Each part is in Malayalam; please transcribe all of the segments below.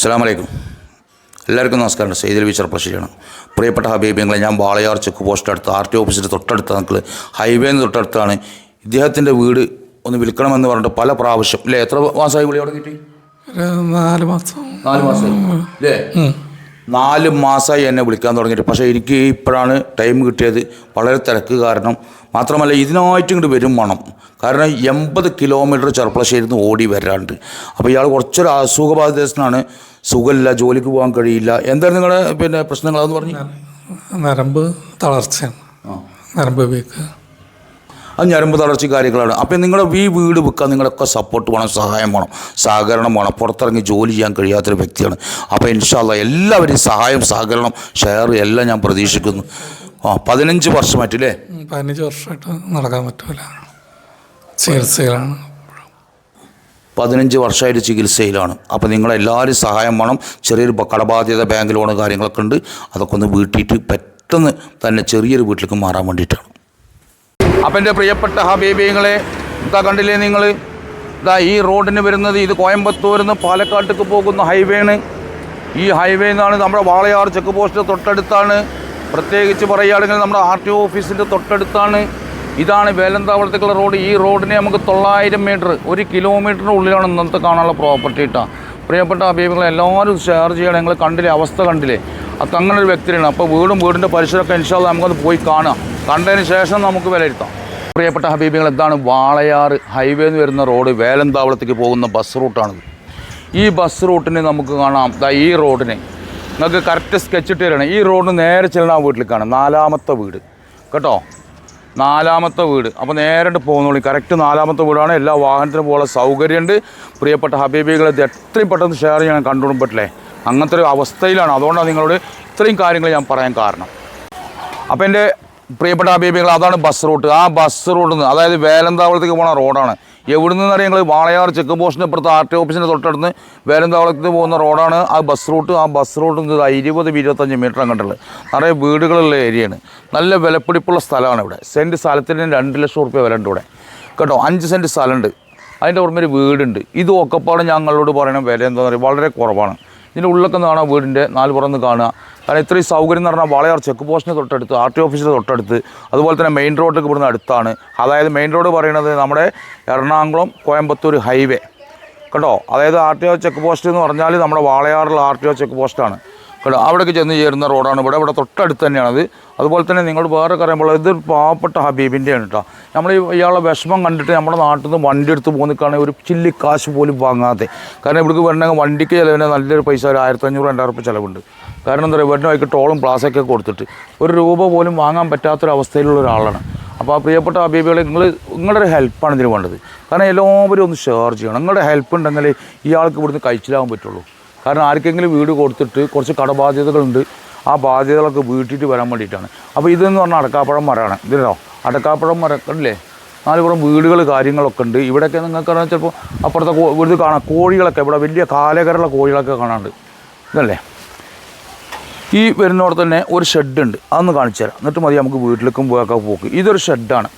അസ്സാം വലൈക്കും എല്ലാവർക്കും നമസ്കാരം. സെയ്തിൽ വിച്ചർ ചെറുപ്പശ്ശേരിയാണ് പ്രിയപ്പെട്ട ഹബീബിങ്ങളെ ഞാൻ വാളയാർ ചെക്ക് പോസ്റ്റ് അടുത്ത് ആർ ടി ഓഫീസിന്റെ തൊട്ടടുത്ത് നിങ്ങൾക്ക് ഹൈവേന്ന് തൊട്ടടുത്താണ് ഇദ്ദേഹത്തിന്റെ വീട് ഒന്ന് വിൽക്കണമെന്ന് പറഞ്ഞിട്ട് പല പ്രാവശ്യം. അല്ലേ എത്ര മാസമായി വിളി അവിടെ കിട്ടി? നാല് മാസം. നാല് മാസം അല്ലേ നാല് മാസമായി എന്നെ വിളിക്കാൻ തുടങ്ങിയിട്ട്. പക്ഷേ എനിക്ക് ഇപ്പോഴാണ് ടൈം കിട്ടിയത് വളരെ തിരക്ക് കാരണം. മാത്രമല്ല ഇതിനായിട്ട് ഇങ്ങോട്ട് വരും വേണം കാരണം എൺപത് കിലോമീറ്റർ ചെറുപ്പളശ്ശേരി നിന്ന് ഓടി വരാണ്ട്. അപ്പോൾ ഇയാൾ കുറച്ചൊരു അസുഖബാധിതനാണ്. സുഖമില്ല ജോലിക്ക് പോകാൻ കഴിയില്ല. എന്തായിരുന്നു നിങ്ങളുടെ പിന്നെ പ്രശ്നങ്ങൾ അതെന്ന് പറഞ്ഞു നരമ്പ് തളർച്ചയാണ്. നരമ്പ് വീക്ക്. അത് ഞരമ്പ് തളർച്ച കാര്യങ്ങളാണ്. അപ്പം നിങ്ങളുടെ ഈ വീട് വിൽക്കാൻ നിങ്ങളൊക്കെ സപ്പോർട്ട് വേണം സഹായം വേണം. സഹകരണം വേണം. പുറത്തിറങ്ങി ജോലി ചെയ്യാൻ കഴിയാത്തൊരു വ്യക്തിയാണ്. അപ്പോൾ ഇൻഷാല്ല എല്ലാവരും സഹായം സഹകരണം ഷെയർ എല്ലാം ഞാൻ പ്രതീക്ഷിക്കുന്നു. ആ പതിനഞ്ച് വർഷമായിട്ടില്ലേ പതിനഞ്ച് വർഷമായിട്ട് നടക്കാൻ പറ്റൂല. ചികിത്സയിലാണ്. പതിനഞ്ച് വർഷമായിട്ട് ചികിത്സയിലാണ്. അപ്പോൾ നിങ്ങളെല്ലാവരും സഹായം വേണം. ചെറിയൊരു കടബാധ്യത ബാങ്ക് ലോണ് കാര്യങ്ങളൊക്കെ ഉണ്ട്. അതൊക്കെ ഒന്ന് വീട്ടിയിട്ട് പെട്ടെന്ന് തന്നെ ചെറിയൊരു വീട്ടിലേക്ക് മാറാൻ വേണ്ടിയിട്ടാണ്. അപ്പം എന്റെ പ്രിയപ്പെട്ട ഹബീബിങ്ങളെ ഇതാ കണ്ടില്ലേ നിങ്ങൾ ഇതാ ഈ റോഡിന് വരുന്നത് ഇത് കോയമ്പത്തൂരിൽ നിന്ന് പാലക്കാട്ടേക്ക് പോകുന്ന ഹൈവേണ്. ഈ ഹൈവേ നിന്നാണ് നമ്മുടെ വാളയാർ ചെക്ക് പോസ്റ്റ് തൊട്ടടുത്താണ്. പ്രത്യേകിച്ച് പറയുകയാണെങ്കിൽ നമ്മുടെ ആർ ടി ഒ ഓഫീസിന്റെ തൊട്ടടുത്താണ്. ഇതാണ് വേലന്താവളത്തേക്കുള്ള റോഡ്. ഈ റോഡിനെ നമുക്ക് തൊള്ളായിരം മീറ്റർ ഒരു കിലോമീറ്ററിന് ഉള്ളിലാണ് ഇന്നത്തെ കാണാനുള്ള പ്രോപ്പർട്ടി ഇട്ടാ പ്രിയപ്പെട്ട അഭിമുഖങ്ങളെ എല്ലാവരും ഷെയർ ചെയ്യണം. നിങ്ങൾ കണ്ടില്ലേ അവസ്ഥ കണ്ടില്ലേ? അത് അങ്ങനെ ഒരു വ്യക്തിയാണ്. അപ്പോൾ വീടും വീടിന്റെ പരിസരമൊക്കെ ഇൻഷാല്ല നമുക്കത് പോയി കാണാം. കണ്ടതിന് ശേഷം നമുക്ക് വിലയിരുത്താം. പ്രിയപ്പെട്ട ഹബീബികൾ എന്താണ് വാളയാർ ഹൈവേ എന്ന് വരുന്ന റോഡ് വേലന്താവളത്തേക്ക് പോകുന്ന ബസ് റൂട്ടാണിത്. ഈ ബസ് റൂട്ടിനെ നമുക്ക് കാണാം. ദാ ഈ റോഡിനെ. നിങ്ങൾക്ക് കറക്റ്റ് സ്കെച്ച് ഇട്ട് തരണം. ഈ റോഡ് നേരെ ചെല്ലണ ആ വീട്ടിൽ കാണാം നാലാമത്തെ വീട്. കേട്ടോ? നാലാമത്തെ വീട്. അപ്പോൾ നേരിട്ട് പോകുന്നുള്ളൂ കറക്റ്റ് നാലാമത്തെ വീടാണ്. എല്ലാ വാഹനത്തിനും പോകാനുള്ള സൗകര്യമുണ്ട്. പ്രിയപ്പെട്ട ഹബീബികൾ ഇത് എത്രയും പെട്ടെന്ന് ഷെയർ ചെയ്യാൻ കണ്ടുകൊടും പറ്റില്ലേ? അങ്ങനത്തെ ഒരു അവസ്ഥയിലാണ്. അതുകൊണ്ടാണ് നിങ്ങളോട് ഇത്രയും കാര്യങ്ങൾ ഞാൻ പറയാൻ കാരണം. അപ്പോൾ എന്റെ പ്രിയപ്പെട്ട അഭിപ്രായങ്ങൾ അതാണ് ബസ് റൂട്ട് ആ ബസ് റൂട്ടിൽ നിന്ന് അതായത് വേലന്താവളത്തേക്ക് പോകുന്ന റോഡാണ്. എവിടെ നിന്ന് അറിയാം ഞങ്ങൾ വാളയാർ ചെക്ക് പോസ്റ്റിന് ഇപ്പുറത്ത് ആർ ടി ഓഫീസിന്റെ തൊട്ടടുത്ത് വേലന്താവളത്തേക്ക് പോകുന്ന റോഡാണ്. ആ ബസ് റൂട്ട് ആ ബസ് റൂട്ടിൽ നിന്ന് ഇരുപത് ഇരുപത്തഞ്ച് മീറ്റർ അങ്ങോട്ടുള്ളത്. നിറയെ വീടുകളുള്ള ഏരിയയാണ് നല്ല വിലപ്പിടിപ്പുള്ള സ്ഥലമാണ് ഇവിടെ. സെന്റ് സ്ഥലത്തിന് രണ്ട് ലക്ഷം റുപ്യ വില ഉണ്ട് ഇവിടെ. കേട്ടോ അഞ്ച് സെന്റ് സ്ഥലമുണ്ട്. അതിന്റെ ഓർമ്മയിൽ ഒരു വീടുണ്ട്. ഇതൊക്കെപ്പാടും ഞങ്ങളോട് പറയണം വില എന്താണെന്ന് പറയുക വളരെ കുറവാണ്. ഇതിന്റെ ഉള്ളൊക്കെ കാണാം വീടിന്റെ നാല് പുറന്ന് കാണുക. കാരണം ഇത്രയും സൗകര്യം എന്ന് പറഞ്ഞാൽ വളയാർ ചെക്ക് പോസ്റ്റിന് തൊട്ടടുത്ത് ആർ ടി ഓഫീസിന് തൊട്ടടുത്ത് അതുപോലെ തന്നെ മെയിൻ റോഡിലേക്ക് ഇവിടുന്ന് അടുത്താണ്. അതായത് മെയിൻ റോഡ് പറയുന്നത് നമ്മുടെ എറണാകുളം കോയമ്പത്തൂർ ഹൈവേ. കേട്ടോ? അതായത് R T O check post എന്ന് പറഞ്ഞാൽ നമ്മുടെ വാളയാറിലുള്ള ആർ ടി ഒ ചെക്ക് പോസ്റ്റാണ്. കേട്ടോ അവിടേക്ക് ചെന്ന് ചേരുന്ന റോഡാണ് ഇവിടെ. ഇവിടെ തൊട്ടടുത്ത് തന്നെയാണത് അതുപോലെ തന്നെ നിങ്ങൾ വേറെ പറയുമ്പോൾ ഇത് പാവപ്പെട്ട ഹബീബിന്റെയാണ് കേട്ടോ. നമ്മൾ ഇയാളെ വിഷമം കണ്ടിട്ട് നമ്മുടെ നാട്ടിൽ നിന്ന് വണ്ടി എടുത്ത് പോകുന്നതിക്കാണെങ്കിൽ ഒരു ചില്ലി കാശ് പോലും വാങ്ങാതെ. കാരണം ഇവിടേക്ക് വരണമെങ്കിൽ വണ്ടിക്ക് ചിലവിന് നല്ലൊരു പൈസ ഒരു ആയിരത്തഞ്ഞൂറ് രണ്ടായിരം റുപ്യ ചിലവുണ്ട്. കാരണം എന്താ പറയുക വരുന്ന ടോളും പ്ലാസൊക്കെ കൊടുത്തിട്ട് ഒരു രൂപ പോലും വാങ്ങാൻ പറ്റാത്തൊരവസ്ഥയിലുള്ള ഒരാളാണ്. അപ്പോൾ ആ പ്രിയപ്പെട്ട അബീബികളെ നിങ്ങൾ നിങ്ങളുടെ ഒരു ഹെൽപ്പാണ് ഇതിന് വേണ്ടത്. കാരണം എല്ലാവരും ഒന്ന് ഷെയർ ചെയ്യണം. നിങ്ങളുടെ ഹെൽപ്പ് ഉണ്ടെങ്കിൽ ഇയാൾക്ക് ഇവിടുന്ന് കഴിച്ചിലാവാൻ പറ്റുള്ളൂ. കാരണം ആർക്കെങ്കിലും വീട് കൊടുത്തിട്ട് കുറച്ച് കടബാധ്യതകളുണ്ട് ആ ബാധ്യതകളൊക്കെ വീട്ടിട്ട് വരാൻ വേണ്ടിയിട്ടാണ്. അപ്പോൾ ഇതെന്ന് പറഞ്ഞാൽ അടക്കാപ്പഴം മരമാണ്. ഇതിലോ അടക്കാപ്പഴം മരം കണ്ടില്ലേ? നാലുപുറം വീടുകൾ കാര്യങ്ങളൊക്കെ ഉണ്ട്. ഇവിടെയൊക്കെ നിങ്ങൾക്ക് ചിലപ്പോൾ അപ്പുറത്തെ വീട് കാണാം കോഴികളൊക്കെ ഇവിടെ വലിയ കാലകരമുള്ള കോഴികളൊക്കെ കാണാണ്ട്. ഇതല്ലേ? ഈ വരുന്നവിടെ തന്നെ ഒരു ഷെഡുണ്ട്. അതൊന്ന് കാണിച്ചു തരാം. എന്നിട്ട് മതി നമുക്ക് വീട്ടിലേക്കും പോയൊക്കെ പോക്ക്. ഇതൊരു ഷെഡാണ്.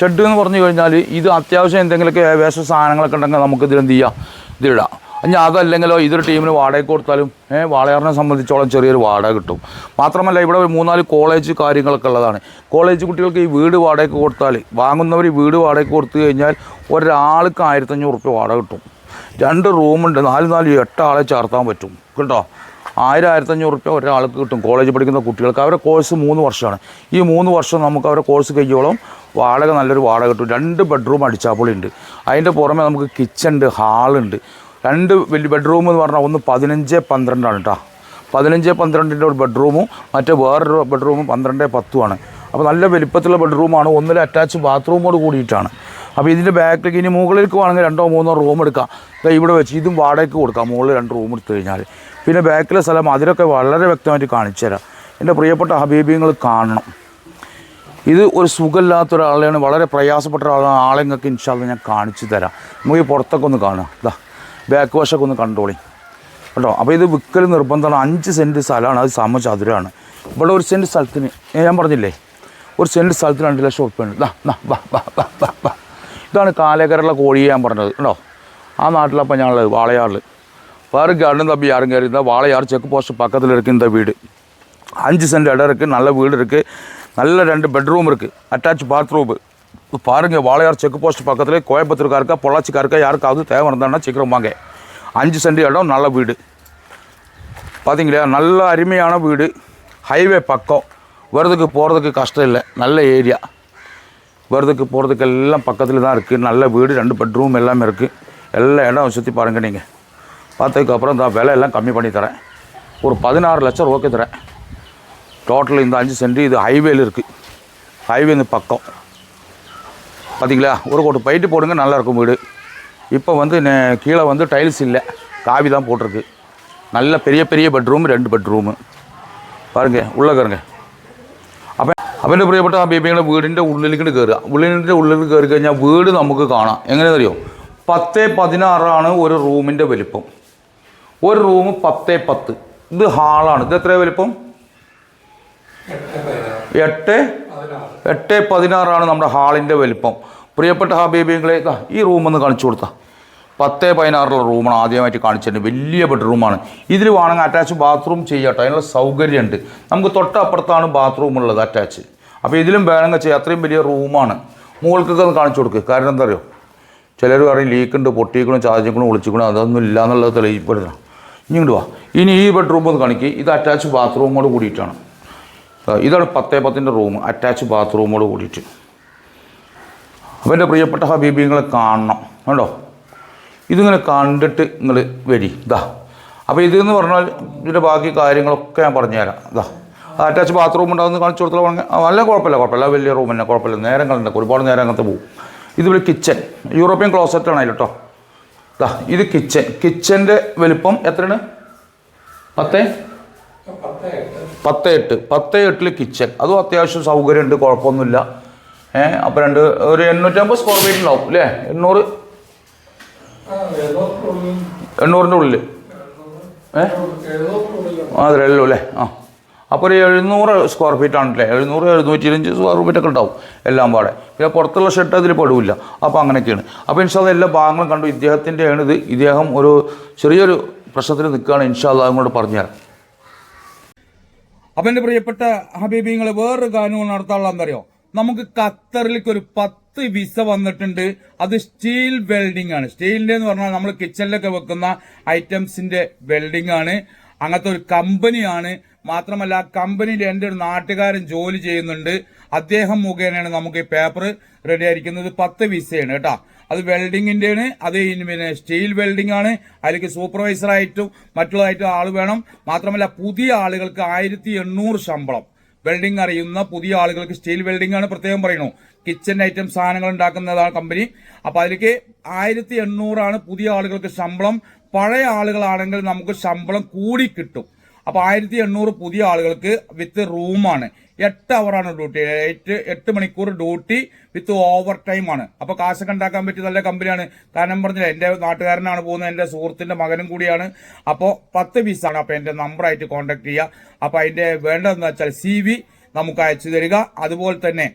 ഷെഡ് എന്ന് പറഞ്ഞു കഴിഞ്ഞാൽ ഇത് അത്യാവശ്യം എന്തെങ്കിലുമൊക്കെ വേഷ സാധനങ്ങളൊക്കെ ഉണ്ടെങ്കിൽ നമുക്ക് ഇതിലെന്ത് ചെയ്യാം? ഇതിലിടാം. ഇനി അതല്ലെങ്കിലോ ഇതൊരു ടീമിന് വാടക കൊടുത്താലും ഏഹ് വാളയാറിനെ സംബന്ധിച്ചോളം ചെറിയൊരു വാടക കിട്ടും. മാത്രമല്ല ഇവിടെ ഒരു മൂന്നാൽ കോളേജ് കാര്യങ്ങളൊക്കെ ഉള്ളതാണ്. കോളേജ് കുട്ടികൾക്ക് ഈ വീട് വാടക കൊടുത്താൽ വാങ്ങുന്നവർ ഈ വീട് വാടക കൊടുത്തു കഴിഞ്ഞാൽ ഒരാൾക്ക് ആയിരത്തഞ്ഞൂറ് റുപ്യ വാടക കിട്ടും. രണ്ട് റൂമുണ്ട് നാല് നാല് എട്ട് ആളെ ചേർത്താൻ പറ്റും. കേട്ടോ? ആയിരം ആയിരത്തഞ്ഞൂറ് റുപ്യ ഒരാൾക്ക് കിട്ടും കോളേജിൽ പഠിക്കുന്ന കുട്ടികൾക്ക്. അവരുടെ കോഴ്സ് മൂന്ന് വർഷമാണ്. ഈ മൂന്ന് വർഷം നമുക്ക് അവരുടെ കോഴ്സ് കഴിയോളം വാടക നല്ലൊരു വാടക കിട്ടും. രണ്ട് ബെഡ്റൂം അടിച്ചാപ്പൊളി ഉണ്ട്. അതിന്റെ പുറമെ നമുക്ക് കിച്ചൺ ഉണ്ട് ഹാളുണ്ട് രണ്ട് വലിയ ബെഡ്റൂം എന്ന് പറഞ്ഞാൽ ഒന്ന് പതിനഞ്ച് പന്ത്രണ്ടാണ് കേട്ടോ. പതിനഞ്ച് പന്ത്രണ്ടിന്റെ ഒരു ബെഡ്റൂമും മറ്റേ വേറൊരു ബെഡ്റൂമും പന്ത്രണ്ട് പത്തുമാണ് അപ്പോൾ നല്ല വലിപ്പത്തിലുള്ള ബെഡ്റൂമാണ് ഒന്നിൽ അറ്റാച്ച് ബാത്റൂമോട് കൂടിയിട്ടാണ്. അപ്പോൾ ഇതിന്റെ ബാക്കിലേക്ക് ഇനി മുകളിലേക്ക് വേണമെങ്കിൽ രണ്ടോ മൂന്നോ റൂം എടുക്കാം. ഇവിടെ വെച്ച് ഇതും വാടകയ്ക്ക് കൊടുക്കാം. മുകളിൽ രണ്ട് റൂം എടുത്തു കഴിഞ്ഞാൽ. പിന്നെ ബാക്കിലെ സ്ഥലം അതിലൊക്കെ വളരെ വ്യക്തമായിട്ട് കാണിച്ചു തരാം. എന്റെ പ്രിയപ്പെട്ട ഹബീബിങ്ങൾ കാണണം. ഇത് ഒരു സുഖമില്ലാത്ത ഒരാളെയാണ്. വളരെ പ്രയാസപ്പെട്ട ഒരാളാണ്. ആളെ നിങ്ങൾക്ക് ഇൻഷാല്ല ഞാൻ കാണിച്ചു തരാം. നമുക്ക് പുറത്തൊക്കെ ഒന്ന് കാണാം. ഇതാ ബാക്ക് വശമൊക്കെ ഒന്ന് കണ്ടോളി കേട്ടോ അപ്പോൾ ഇത് വിൽക്കൽ നിർബന്ധമാണ് അഞ്ച് സെൻറ്റ് സ്ഥലമാണ് അത് സമചതുരമാണ് ഇവിടെ ഒരു സെൻറ്റ് സ്ഥലത്തിന് ഏ, ഞാൻ പറഞ്ഞില്ലേ ഒരു സെൻറ്റ് സ്ഥലത്തിന് രണ്ട് ലക്ഷം ഉറുപ്പ്യുണ്ട് ദാ ദാ വാ വാ വാ വാ വാ ഇതാണ് കാലേക്കരയുള്ള കോഴിയെ ഞാൻ പറഞ്ഞത് കേട്ടോ ആ നാട്ടിലപ്പോൾ ഞങ്ങൾ വാളയാറിൽ பாருங்க அண்ணன் தம்பி யாருங்க இருந்தால் வாழையார் செக் போஸ்ட் பக்கத்தில் இருக்குது இந்த வீடு அஞ்சு சென்ட் இடம் இருக்குது நல்ல வீடு இருக்குது நல்ல ரெண்டு பெட்ரூம் இருக்குது அட்டாச் பாத்ரூம் பாருங்கள் வாழையார் செக் போஸ்ட் பக்கத்தில் கோயம்புத்தூருக்கா இருக்கா பொள்ளாச்சிக்கா இருக்கா யாருக்காவது தேவை இருந்தாங்கன்னா சீக்கிரம் வாங்க. அஞ்சு சென்ட் இடம் நல்ல வீடு. பார்த்தீங்களா நல்ல அருமையான வீடு. ஹைவே பக்கம். வரதுக்கு போகிறதுக்கு கஷ்டம் இல்லை. நல்ல ஏரியா. வரதுக்கு போகிறதுக்கு எல்லாம் பக்கத்தில் தான் இருக்குது நல்ல வீடு ரெண்டு பெட்ரூம் எல்லாமே இருக்குது எல்லா இடம் சுற்றி பாருங்கள் நீங்கள் பார்த்ததுக்கப்புறம் இந்த விலை எல்லாம் கம்மி பண்ணி தரேன். ஒரு பதினாறு லட்சம் ரூபாய்க்கு தரேன். டோட்டல் இந்த அஞ்சு சென்ட் இது ஹைவேல இருக்குது ஹைவே இந்த பக்கம். பார்த்தீங்களா ஒரு கோட்டு பைட்டு போடுங்க நல்லா இருக்கும் வீடு இப்போ வந்து நே- கீழே வந்து டைல்ஸ் இல்லை காவி தான் போட்டிருக்கு நல்ல பெரிய பெரிய பெட்ரூம் ரெண்டு பெட்ரൂം പാരുങ്ക ഉള്ള കയറുങ്ക അപ്പം അവൻ്റെ പ്രിയപ്പെട്ട ഹബീബിയുടെ വീടിൻ്റെ ഉള്ളിലേക്ക് കയറുക ഉള്ളിൻ്റെ ഉള്ളിൽ കയറി കഴിഞ്ഞാൽ വീട് നമുക്ക് കാണാം എങ്ങനെയെന്നറിയോ പത്ത് പതിനാറാണ് ഒരു റൂമിൻ്റെ വലിപ്പം ഒരു റൂം പത്ത് പത്ത് ഇത് ഹാളാണ് ഇത് എത്ര വലിപ്പം എട്ട് എട്ട് പതിനാറാണ് നമ്മുടെ ഹാളിന്റെ വലിപ്പം. പ്രിയപ്പെട്ട ഹബീബിങ്ങളെ ഈ റൂമൊന്ന് കാണിച്ചു കൊടുത്താൽ പത്ത് പതിനാറുള്ള റൂമാണ് ആദ്യമായിട്ട് കാണിച്ചിട്ടുണ്ട് വലിയ ബെഡ്റൂമാണ് ഇതിൽ വേണമെങ്കിൽ അറ്റാച്ച് ബാത്റൂം ചെയ്യട്ടോ. അതിനുള്ള സൗകര്യമുണ്ട്. നമുക്ക് തൊട്ടപ്പുറത്താണ് ബാത്റൂം ഉള്ളത് അറ്റാച്ച് അപ്പോൾ ഇതിലും വേണമെങ്കിൽ ചെയ്യാം. അത്രയും വലിയ റൂമാണ് മുകൾക്കൊക്കെ ഒന്ന് കാണിച്ചു കൊടുക്കുക കാരണം എന്താ അറിയോ ചിലർ പറയും ലീക്കുണ്ട് പൊട്ടിക്കണോ ചാർജിക്കണോ ഒളിച്ചിക്കണോ. അതൊന്നും ഇല്ല എന്നുള്ളത് തെളിയിപ്പെടുത്തണം. ഇനി ഇങ്ങോട്ട് വാ. ഇനി ഈ ബെഡ്റൂം ഒന്ന് കാണിക്കുക ഇത് അറ്റാച്ച് ബാത്റൂമോട് കൂടിയിട്ടാണ്. ഇതാണ് പത്തേ പത്തിന്റെ റൂം അറ്റാച്ച് ബാത്റൂമോട് കൂടിയിട്ട്. അപ്പോൾ എന്റെ പ്രിയപ്പെട്ട ഹബീബിങ്ങളെ കാണണം കണ്ടോ? ഇതിങ്ങനെ കണ്ടിട്ട് നിങ്ങൾ വരി ഇതാ അപ്പോൾ ഇതെന്ന് പറഞ്ഞാൽ ഇതിന്റെ ബാക്കി കാര്യങ്ങളൊക്കെ ഞാൻ പറഞ്ഞുതരാം ഇതാ അറ്റാച്ച് ബാത്റൂം ഉണ്ടാകുന്ന കാണിച്ചു കൊടുത്തോളം നല്ല കുഴപ്പമില്ല കുഴപ്പമില്ല. വലിയ റൂം തന്നെ കുഴപ്പമില്ല. നേരം കണ്ടു ഒരുപാട് നേരം അങ്ങനത്തെ പോകും. ഇതുപോലെ കിച്ചൺ യൂറോപ്യൻ ക്ലോസറ്റാണ് അതിൽ കേട്ടോ ഇതാ ഇത് കിച്ചൺ കിച്ചന്റെ വലിപ്പം എത്രയാണ്? പത്തേ? പത്ത് എട്ട്. പത്ത് എട്ടിൽ കിച്ചൺ. അതും അത്യാവശ്യം സൗകര്യമുണ്ട് കുഴപ്പമൊന്നുമില്ല. ഏഹ് അപ്പോൾ രണ്ട് ഒരു എണ്ണൂറ്റമ്പത് സ്ക്വയർ ഫീറ്റ് ഉണ്ടാവും അല്ലേ? എണ്ണൂറ്? എണ്ണൂറിന്റെ ഉള്ളിൽ ഏഹ് അതെ ഉള്ളൂ അല്ലേ? ആ. അപ്പോൾ ഒരു എഴുന്നൂറ് സ്ക്വയർ ഫീറ്റ് ആണല്ലേ എഴുന്നൂറ് എഴുന്നൂറ്റി ഇരുപഞ്ച് സ്ക്വയർ ഫീറ്റ് ഒക്കെ ഉണ്ടാവും എല്ലാം പാടെ. പിന്നെ പുറത്തുള്ള ഷെഡ് അതിൽ പെടില്ല അപ്പോൾ അങ്ങനെയൊക്കെയാണ്. അപ്പോൾ ഇൻഷാല്ല എല്ലാ ഭാഗങ്ങളും കണ്ടു. ഇദ്ദേഹത്തിന്റെയാണിത് ഇദ്ദേഹം ഒരു ചെറിയൊരു പ്രശ്നത്തിൽ നിൽക്കുകയാണ്. ഇൻഷാല്ല അങ്ങോട്ട് പറഞ്ഞുതരാം. അപ്പൊ എന്റെ പ്രിയപ്പെട്ട ഹബീബിങ്ങൾ വേറൊരു കാര്യം നടത്താനുള്ള എന്തറിയോ നമുക്ക് ഖത്തറിലേക്ക് ഒരു പത്ത് വിസ വന്നിട്ടുണ്ട്. അത് സ്റ്റീൽ വെൽഡിംഗ് ആണ്. സ്റ്റീലിന്റെ എന്ന് പറഞ്ഞാൽ നമ്മൾ കിച്ചണിലൊക്കെ വെക്കുന്ന ഐറ്റംസിന്റെ വെൽഡിംഗ് ആണ്. അങ്ങനത്തെ ഒരു കമ്പനിയാണ്. മാത്രമല്ല ആ കമ്പനിയിൽ എന്റെ ഒരു നാട്ടുകാരൻ ജോലി ചെയ്യുന്നുണ്ട്. അദ്ദേഹം മുഖേനയാണ് നമുക്ക് ഈ പേപ്പർ റെഡി ആയിരിക്കുന്നത്. പത്ത് വിസയാണ് കേട്ടോ. അത് വെൽഡിങ്ങിന്റെയാണ് അത് പിന്നെ സ്റ്റീൽ വെൽഡിംഗ് ആണ്. അതിലേക്ക് സൂപ്പർവൈസറായിട്ടും മറ്റുള്ളതായിട്ടും ആൾ വേണം. മാത്രമല്ല പുതിയ ആളുകൾക്ക് ആയിരത്തി എണ്ണൂറ് ശമ്പളം. വെൽഡിംഗ് അറിയുന്ന പുതിയ ആളുകൾക്ക് സ്റ്റീൽ വെൽഡിംഗ് ആണ് പ്രത്യേകം പറയണു കിച്ചൺ ഐറ്റം സാധനങ്ങൾ ഉണ്ടാക്കുന്നതാണ് കമ്പനി അപ്പോൾ അതിലേക്ക് ആയിരത്തി എണ്ണൂറാണ് പുതിയ ആളുകൾക്ക് ശമ്പളം. പഴയ ആളുകളാണെങ്കിൽ നമുക്ക് ശമ്പളം കൂടി കിട്ടും അപ്പോൾ ആയിരത്തി എണ്ണൂറ് പുതിയ ആളുകൾക്ക് വിത്ത് റൂമാണ്. എട്ട് അവറാണ് ഡ്യൂട്ടി. എട്ട് എട്ട് മണിക്കൂർ ഡ്യൂട്ടി വിത്ത് ഓവർ ടൈം ആണ് അപ്പൊ കാശൊക്കെ ഉണ്ടാക്കാൻ പറ്റിയ നല്ല കമ്പനിയാണ്. കാരണം പറഞ്ഞില്ല എന്റെ നാട്ടുകാരനാണ് പോകുന്നത് എന്റെ സുഹൃത്തിന്റെ മകനും കൂടിയാണ്. അപ്പോൾ പത്ത് പീസാണ് അപ്പൊ എന്റെ നമ്പറായിട്ട് കോൺടാക്ട് ചെയ്യുക. അപ്പോൾ അതിന്റെ വേണ്ടതെന്ന് വെച്ചാൽ സി വി നമുക്ക് അയച്ചു തരിക. അതുപോലെ തന്നെ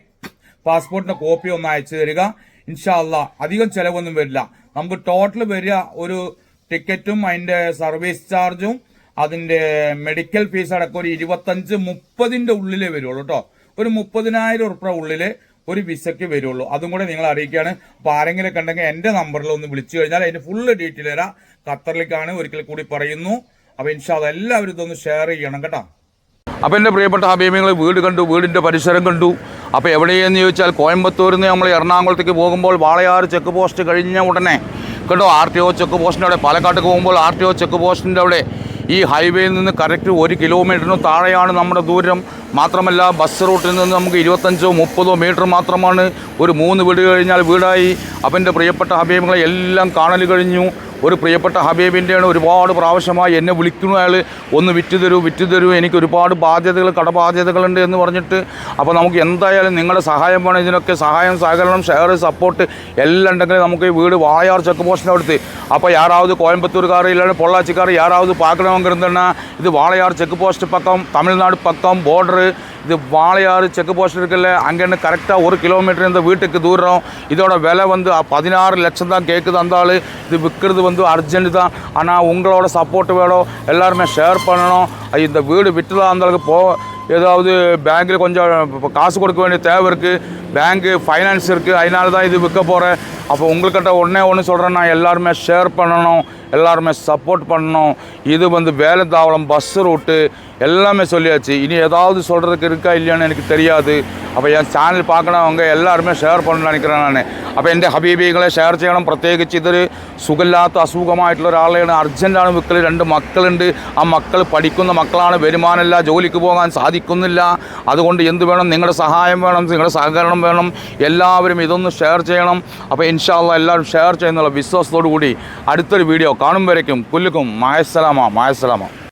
പാസ്പോർട്ടിന്റെ കോപ്പി ഒന്ന് അയച്ചു തരിക. ഇൻഷാല്ല അധികം ചിലവൊന്നും വരില്ല. നമുക്ക് ടോട്ടൽ വരിക ഒരു ടിക്കറ്റും അതിന്റെ സർവീസ് ചാർജും അതിന്റെ മെഡിക്കൽ ഫീസ് അടക്കം ഒരു ഇരുപത്തഞ്ച് മുപ്പതിന്റെ ഉള്ളിലേ വരുള്ളൂ കേട്ടോ ഒരു മുപ്പതിനായിരം ഉറുപ്പ്യ ഉള്ളിൽ ഒരു വിസയ്ക്ക് വരുള്ളൂ. അതും കൂടെ നിങ്ങൾ അറിയിക്കുകയാണ്. അപ്പൊ ആരെങ്കിലും ഉണ്ടെങ്കിൽ എന്റെ നമ്പറിൽ ഒന്ന് വിളിച്ചു കഴിഞ്ഞാൽ അതിന്റെ ഫുള്ള് ഡീറ്റെയിൽ തരാം. ഖത്തറിലേക്കാണ് ഒരിക്കൽ കൂടി പറയുന്നു. അപ്പൊ ഇൻഷാ അല്ലാ എല്ലാവരും ഇതൊന്ന് ഷെയർ ചെയ്യണം കേട്ടോ. അപ്പോൾ എന്റെ പ്രിയപ്പെട്ട ഹബീമിങ്ങൾ വീട് കണ്ടു വീടിന്റെ പരിസരം കണ്ടു. അപ്പോൾ എവിടെയെന്ന് ചോദിച്ചാൽ കോയമ്പത്തൂരിൽ നിന്ന് നമ്മൾ എറണാകുളത്തേക്ക് പോകുമ്പോൾ വാളയാർ ചെക്ക് പോസ്റ്റ് കഴിഞ്ഞ ഉടനെ കേട്ടോ ആർ ടി ഒ ചെക്ക് പോസ്റ്റിന്റെ അവിടെ പാലക്കാട്ടേക്ക് പോകുമ്പോൾ ആർ ടി ഒ ചെക്ക് പോസ്റ്റിന്റെ അവിടെ ഈ ഹൈവേയിൽ നിന്ന് കറക്റ്റ് ഒരു കിലോമീറ്ററിന് താഴെയാണ് നമ്മുടെ ദൂരം. മാത്രമല്ല ബസ് റൂട്ടിൽ നിന്ന് നമുക്ക് ഇരുപത്തഞ്ചോ മുപ്പതോ മീറ്റർ മാത്രമാണ് ഒരു മൂന്ന് വീട് കഴിഞ്ഞാൽ വീടായി. അവന്റെ പ്രിയപ്പെട്ട ഹബീബുകളെ എല്ലാം കാണൽ കഴിഞ്ഞു. ഒരു പ്രിയപ്പെട്ട ഹബീബിന്റെയാണ് ഒരുപാട് പ്രാവശ്യമായി എന്നെ വിളിക്കുന്നു അയാൾ. ഒന്ന് വിറ്റ് തരൂ വിറ്റ് തരൂ എനിക്ക് ഒരുപാട് ബാധ്യതകൾ കടബാധ്യതകളുണ്ട് എന്ന് പറഞ്ഞിട്ട്. അപ്പോൾ നമുക്ക് എന്തായാലും നിങ്ങളുടെ സഹായം വേണം. ഇതിനൊക്കെ സഹായം സഹകരണം ഷെയർ സപ്പോർട്ട് എല്ലാം ഉണ്ടെങ്കിൽ നമുക്ക് ഈ വീട് വായാർ ചെക്ക് പോസ്റ്റിന്റെ അടുത്ത്. അപ്പോൾ യാറാവത് കോയമ്പത്തൂർക്കാർ ഇല്ലാണ്ട് പൊള്ളാച്ചിക്കാർ യാറാവത് പാക്കണമെങ്കിൽ ഇത് വാളയാർ ചെക്ക് പോസ്റ്റ് പക്കം തമിഴ്നാട് പക്കം ബോർഡർ பார்டரு இது வாழையாறு செக்கு போஸ்ட் இருக்குல்ல அங்கேருந்து கரெக்டாக ஒரு கிலோமீட்டர் இந்த வீட்டுக்கு தூரம். இதோட விலை வந்து பதினாறு லட்சம் தான் கேட்குது அந்த ஆள் இது விற்கிறது வந்து அர்ஜென்ட் தான். ஆனால் உங்களோட சப்போர்ட் வேணும் எல்லாருமே ஷேர் பண்ணணும். இந்த வீடு விட்டுலாம் அந்த அளவுக்கு போ ஏதாவது பேங்க்கில் கொஞ்சம் காசு கொடுக்க வேண்டிய தேவை இருக்குது பேங்க்கு ஃபைனான்ஸ் இருக்குது அதனால தான் இது விற்க போகிறேன் அப்போ உங்கள்கிட்ட ஒன்றே ஒன்று சொல்கிறேன் நான் எல்லாருமே ஷேர் பண்ணணும். எல்லாருமே சப்போர்ட் பண்ணோம் இது வந்து வேலைத்தாவளம் பஸ் ரூட்டு எல்லாமே சொல்லியாச்சு. இனி ஏதாவது சொல்கிறதுக்கு இருக்கா இல்லையான்னு எனக்கு தெரியாது. അപ്പോൾ ഞാൻ ചാനൽ പാക്കണവങ്ക എല്ലാവരുമേ ഷെയർ പണം കാണിക്കുന്നതാണ് അപ്പോൾ എന്റെ ഹബീബികളെ ഷെയർ ചെയ്യണം പ്രത്യേകിച്ച് ഇതൊരു സുഖമില്ലാത്ത അസുഖമായിട്ടുള്ള ഒരാളെയാണ്. അർജന്റാണ് മക്കൾ രണ്ട് മക്കളുണ്ട്. ആ മക്കൾ പഠിക്കുന്ന മക്കളാണ്. വരുമാനമില്ല ജോലിക്ക് പോകാൻ സാധിക്കുന്നില്ല. അതുകൊണ്ട് എന്ത് വേണം? നിങ്ങളുടെ സഹായം വേണം. നിങ്ങളുടെ സഹകരണം വേണം. എല്ലാവരും ഇതൊന്ന് ഷെയർ ചെയ്യണം. അപ്പോൾ ഇൻഷാല്ല എല്ലാവരും ഷെയർ ചെയ്യുന്നുള്ള വിശ്വാസത്തോടു കൂടി അടുത്തൊരു വീഡിയോ காணும் வரைக்கும் புல்லுக்கும் மாயசலாமா மாயசலாமா